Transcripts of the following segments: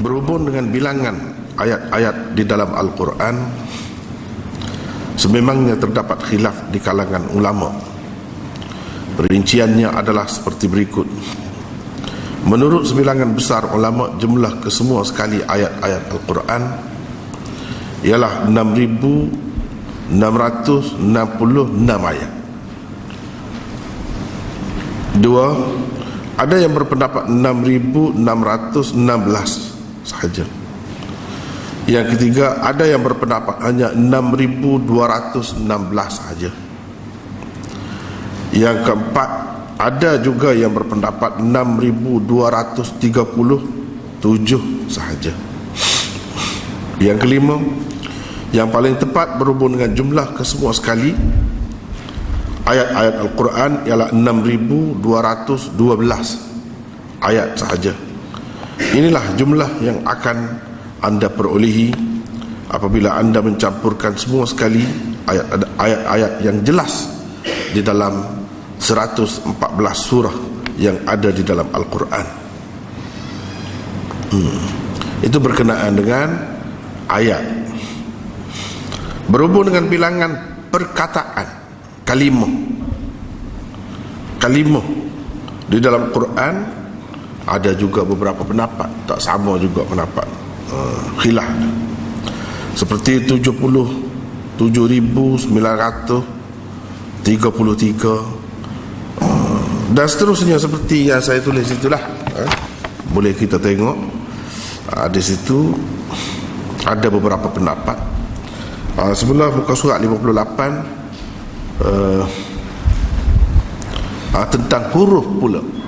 berhubung dengan bilangan ayat-ayat di dalam Al-Quran sememangnya terdapat khilaf di kalangan ulama. Perinciannya adalah seperti berikut. Menurut sebilangan besar ulama jumlah kesemua sekali ayat-ayat Al-Quran ialah 6666 ayat. Dua ada yang berpendapat 6616 sahaja. Yang ketiga ada yang berpendapat hanya 6216 sahaja. Yang keempat ada juga yang berpendapat 6237 sahaja. Yang kelima yang paling tepat berhubung dengan jumlah kesemua sekali ayat-ayat Al-Quran ialah 6212 ayat sahaja inilah jumlah yang akan anda perolehi apabila anda mencampurkan semua sekali ayat-ayat yang jelas di dalam 114 surah yang ada di dalam Al-Quran. Hmm. itu berkenaan dengan ayat. Berhubung dengan bilangan perkataan kalimah. Kalimah di dalam Quran ada juga beberapa pendapat tak sama juga pendapat uh, khilaf. Seperti 70 7933 uh, dan seterusnya seperti yang saya tulis itulah uh, boleh kita tengok uh, di situ ada beberapa pendapat. Uh, sebelah muka surat 58 uh, uh, tentang huruf pula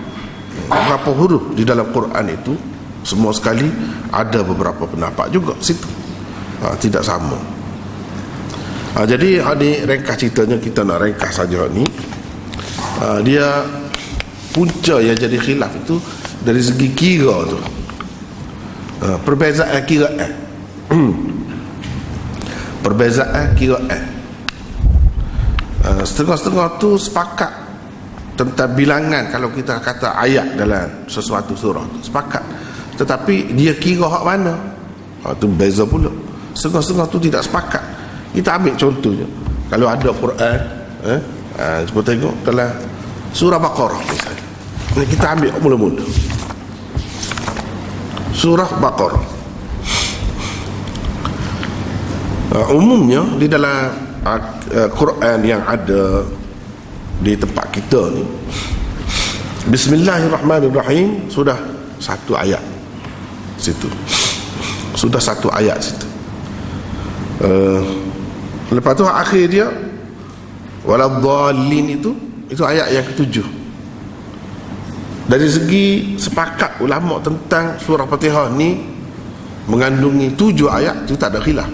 berapa huruf di dalam Quran itu semua sekali ada beberapa pendapat juga situ. Uh, tidak sama. Uh, jadi ini ringkas ceritanya kita nak ringkas saja ni. Uh, dia punca yang jadi khilaf itu dari segi kira tu. Uh, perbezaan kira eh perbezaan kira eh Eh, setengah-setengah tu sepakat tentang bilangan kalau kita kata ayat dalam sesuatu surah tu. Sepakat. Tetapi dia kira hak mana? Ha, tu beza pula. Setengah-setengah tu tidak sepakat. Kita ambil contohnya. Kalau ada Quran eh, ha, cuba tengok dalam surah Baqarah misalnya kita ambil mula-mula. Surah Baqarah. Uh, umumnya di dalam uh, Quran yang ada di tempat kita ni. Bismillahirrahmanirrahim. Sudah satu ayat situ. Sudah satu ayat situ. Uh, lepas tu akhir dia waladhalin itu itu ayat yang ketujuh. Dari segi sepakat ulama tentang surah Fatihah ni mengandungi tujuh ayat itu tak ada khilaf.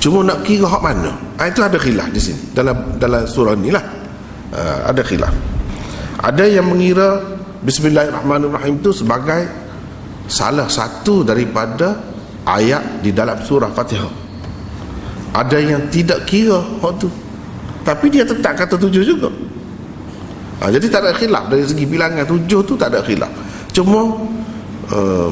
Cuma nak kira hak mana? Ha, itu ada khilaf di sini dalam dalam surah ni lah. Ha, ada khilaf. Ada yang mengira Bismillahirrahmanirrahim itu sebagai salah satu daripada ayat di dalam surah Fatihah. Ada yang tidak kira hak tu. Tapi dia tetap kata tujuh juga. Ha, jadi tak ada khilaf dari segi bilangan tujuh tu tak ada khilaf. Cuma uh,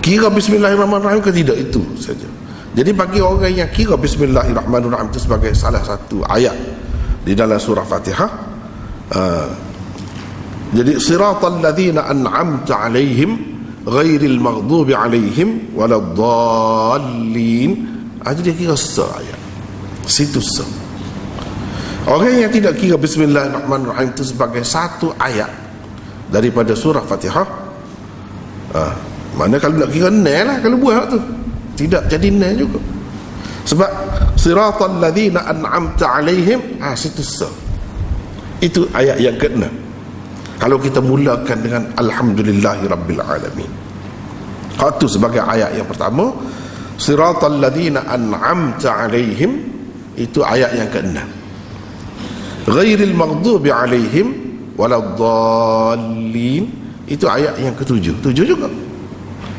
kira Bismillahirrahmanirrahim ke tidak itu saja. Jadi bagi orang yang kira Bismillahirrahmanirrahim itu sebagai salah satu ayat di dalam surah Fatihah uh, jadi siratal ladzina an'amta alaihim ghairil maghdubi alaihim waladdallin ah, jadi dia kira se ayat situ se orang yang tidak kira Bismillahirrahmanirrahim itu sebagai satu ayat daripada surah Fatihah uh, mana kalau nak kira nel lah kalau buat tu. Tidak jadi na juga. Sebab siratal ladzina an'amta alaihim ah situ sa itu ayat yang keenam. Kalau kita mulakan dengan alhamdulillahirabbil alamin. Itu sebagai ayat yang pertama. Siratal ladzina an'amta alaihim. Itu ayat yang keenam. Ghairil maghdubi alaihim waladdallin. Itu ayat yang ketujuh. Tujuh juga.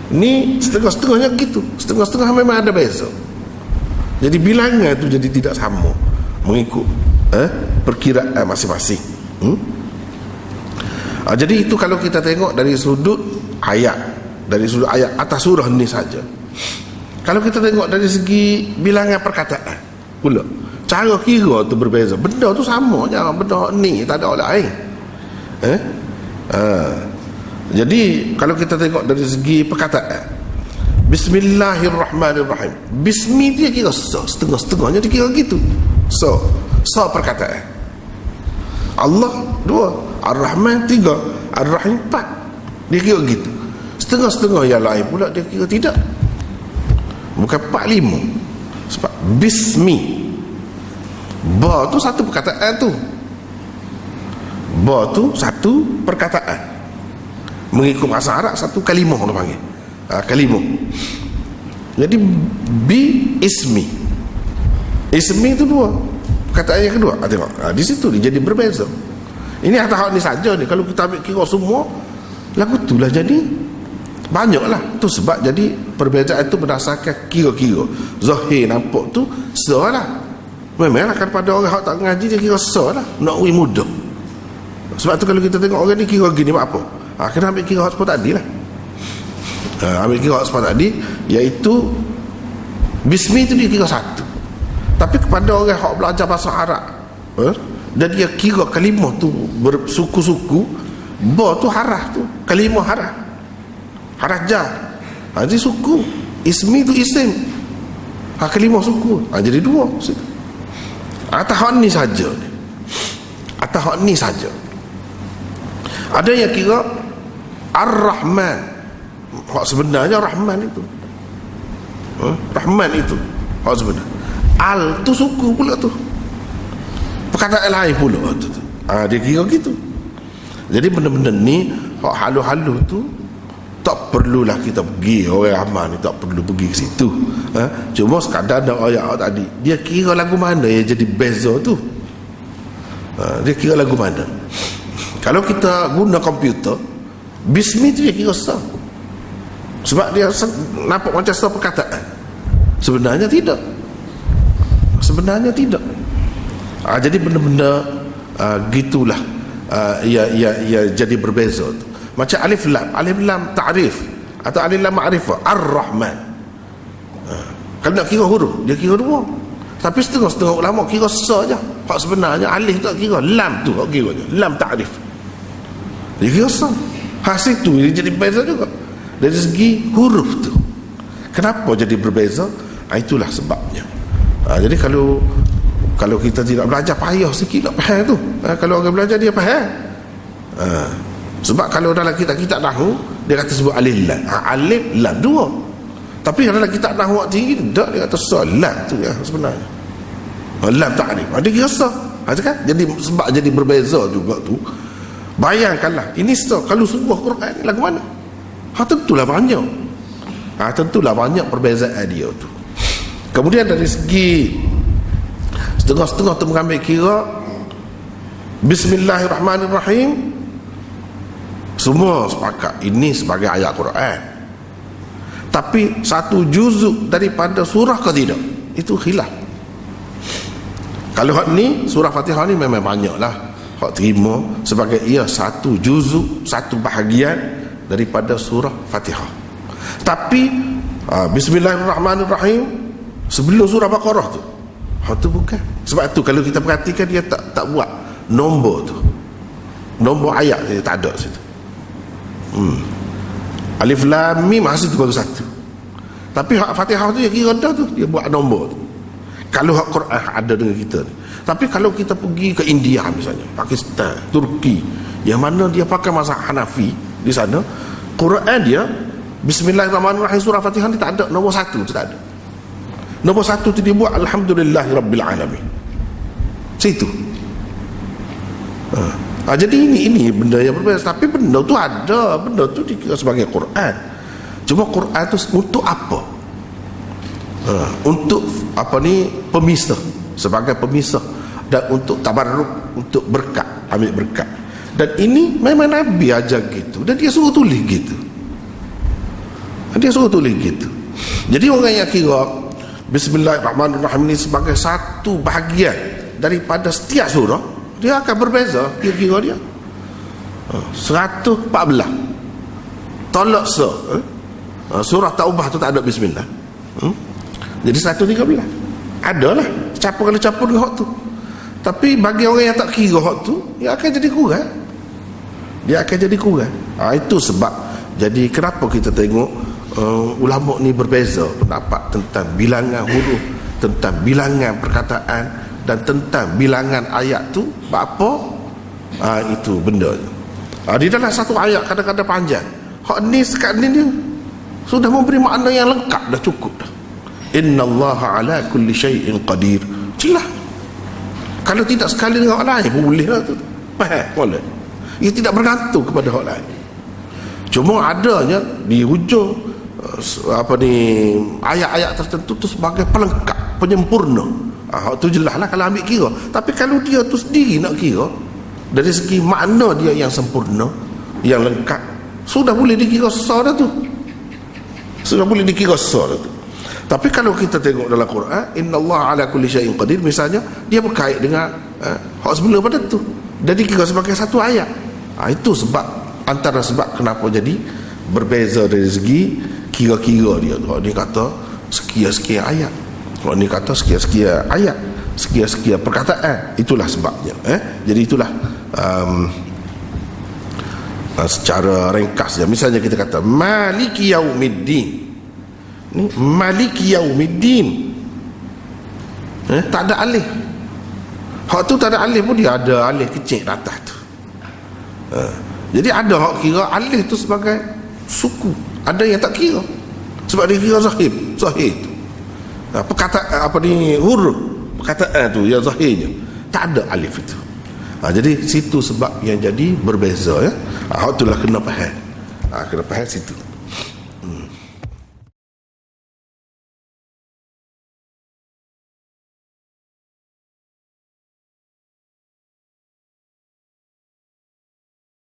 Ni setengah-setengahnya gitu. Setengah-setengah memang ada beza Jadi bilangan itu jadi tidak sama. Mengikut eh, Perkiraan masing-masing. Hmm? ha, Jadi itu kalau kita tengok dari sudut ayat dari sudut ayat atas surah ni saja. Kalau kita tengok dari segi bilangan perkataan pula cara kira tu berbeza. Benda tu sama je benda ni tak ada lain. Eh? Ha. jadi kalau kita tengok dari segi perkataan Bismillahirrahmanirrahim. Bismi dia kira so Setengah-setengahnya dia kira gitu. So So perkataan Allah Dua. Ar-Rahman Tiga. Ar-Rahim Empat. Dia kira gitu. Setengah-setengah yang lain pula Dia kira tidak. Bukan empat lima. Sebab Bismi. Ba tu satu perkataan tu. Ba tu satu perkataan. Mengikut bahasa Arab Satu kalimah orang panggil ha, kalimah. Jadi bi ismi. Ismi itu dua. Perkataan yang kedua. Ha, tengok. Ha, di situ dia jadi berbeza. Ini atas hal ni saja ni. Kalau kita ambil kira semua lagu tu lah jadi banyak lah. Tu sebab jadi perbezaan itu berdasarkan kira-kira. Zahir nampak tu sah lah. Memanglah kan pada orang yang tak ngaji dia kira sah lah. Nak wih mudah sebab tu kalau kita tengok orang ni kira gini apa? Ha, kena ambil kira seperti tadi lah uh, ambil kira sebab tadi iaitu bismi itu dia kira satu. Tapi kepada orang yang belajar bahasa Arab uh, dan dia kira kalimah tu bersuku-suku ba tu harah tu kalimah harah. Harah jar ha, jadi suku ismi tu isim. Ha, kalimah suku. Ha, jadi dua. Atas hak ni saja atas hak ni saja. Ada yang kira Ar-Rahman hak sebenarnya Rahman itu. Huh? Rahman itu. Hak sebenar Al tu suku pula tu. Perkataan lain pula tu, tu. Ha, dia kira gitu. Jadi benda-benda ni hak halu-halu tu tak perlulah kita pergi. Orang aman ni tak perlu pergi ke situ. Ha? cuma sekadar ada ayat tadi. Dia kira lagu mana yang jadi beza tu? Ha, dia kira lagu mana? Kalau kita guna komputer bismi tu dia kira sah sebab dia nampak macam satu perkataan. Sebenarnya tidak. Sebenarnya tidak. Ha, jadi benda-benda uh, gitulah. Uh, ia, ia, ia jadi berbeza macam alif lam. Alif lam ta'rif atau alif lam ma'rifah ar-rahman. Uh, kalau nak kira huruf dia kira dua. Tapi setengah-setengah ulama kira saja hak sebenarnya alif tak kira lam tu hak kira je. Lam ta'rif. Dia kira sah hasil tu dia jadi beza juga dari segi huruf tu kenapa jadi berbeza? Ha, itulah sebabnya. Ha, jadi kalau kalau kita tidak belajar payah sikit nak faham tu. Ha, kalau orang belajar dia faham ha, sebab kalau dalam kitab-kitab nahu dia kata sebut alif lam. Alif lam dua. Tapi kalau dalam kitab nahu tinggi tak dia kata solat tu ya sebenarnya. Lam ta'rif sah. Ha, kan? jadi sebab jadi berbeza juga tu. Bayangkanlah ini sah. Kalau sebuah Quran ni lagu mana Ha tentulah banyak. Ha tentulah banyak perbezaan dia tu. Kemudian dari segi setengah-setengah tu mengambil kira Bismillahirrahmanirrahim. Semua sepakat ini sebagai ayat Quran. Tapi satu juzuk daripada surah ke tidak itu khilaf. Kalau hak ni surah Fatihah ni memang banyak lah hak terima sebagai ia satu juzuk satu bahagian daripada surah Fatihah. Tapi uh, bismillahirrahmanirrahim sebelum surah Baqarah tu. Ha tu bukan. Sebab tu kalau kita perhatikan dia tak tak buat nombor tu. Nombor ayat dia tak ada situ. Hmm. Alif lam mim masih tu baru satu. Tapi hak Fatihah tu dia kira dah tu dia buat nombor tu. Kalau hak Quran ada dengan kita ni. Tapi kalau kita pergi ke India misalnya, Pakistan, Turki, yang mana dia pakai mazhab Hanafi, di sana Quran dia Bismillahirrahmanirrahim surah Fatihah ni tak ada. Nombor satu tu tak ada. Nombor satu tu dia buat Alhamdulillah Rabbil Alamin. Situ. Ha. ha. jadi ini ini benda yang berbeza. Tapi benda tu ada benda tu sebagai Quran. Cuma Quran tu untuk apa? Ha. untuk apa ni? Pemisah. Sebagai pemisah. Dan untuk tabarruk untuk berkat. Ambil berkat dan ini memang Nabi ajar gitu. Dan dia suruh tulis gitu. Dia suruh tulis gitu. Jadi orang yang kira Bismillahirrahmanirrahim ini sebagai satu bahagian daripada setiap surah dia akan berbeza kira-kira dia. 114 tolak se eh? uh, surah taubah tu tak ada bismillah. Hmm? jadi 113 ada lah siapa kalau capur dengan hak tu. Tapi bagi orang yang tak kira hak tu dia akan jadi kurang dia akan jadi kurang. Ha, itu sebab jadi kenapa kita tengok uh, ulama ni berbeza pendapat tentang bilangan huruf tentang bilangan perkataan dan tentang bilangan ayat tu apa? Ha, itu benda. Ha, di dalam satu ayat kadang-kadang panjang. Hak ni sekat ni dia sudah memberi makna yang lengkap dah cukup dah. Inna Allah ala kulli syai'in qadir. Jelas. Kalau tidak sekali dengan orang lain boleh lah tu. Faham? Boleh ia tidak bergantung kepada orang lain. Cuma adanya di hujung uh, apa ni ayat-ayat tertentu tu sebagai pelengkap penyempurna. Ah tu jelas lah kalau ambil kira. Tapi kalau dia tu sendiri nak kira dari segi makna dia yang sempurna yang lengkap sudah boleh dikira sah dah tu. Sudah boleh dikira sah dah tu. Tapi kalau kita tengok dalam Quran Inna Allah ala kulli syai'in qadir Misalnya dia berkait dengan eh, Hak sebelum pada tu. Jadi kira sebagai satu ayat ha, Itu sebab Antara sebab kenapa jadi Berbeza dari segi Kira-kira dia. Kalau ni kata Sekian-sekian ayat. Kalau ni kata sekian-sekian ayat Sekian-sekian perkataan Itulah sebabnya eh? Jadi itulah um, Secara ringkas ya. Misalnya kita kata Maliki yaumiddin. Ni maliki yaumiddin. Eh, tak ada alih. Hak tu tak ada alih pun dia ada alih kecil atas tu eh, jadi ada hak kira alih tu sebagai suku. Ada yang tak kira. Sebab dia kira zahir. Zahir tu. Ha, perkataan apa ni huruf. Perkataan tu yang zahirnya. Tak ada alif itu. Ha, jadi situ sebab yang jadi berbeza ya. Ha, itulah kena faham. Ha, kena faham situ.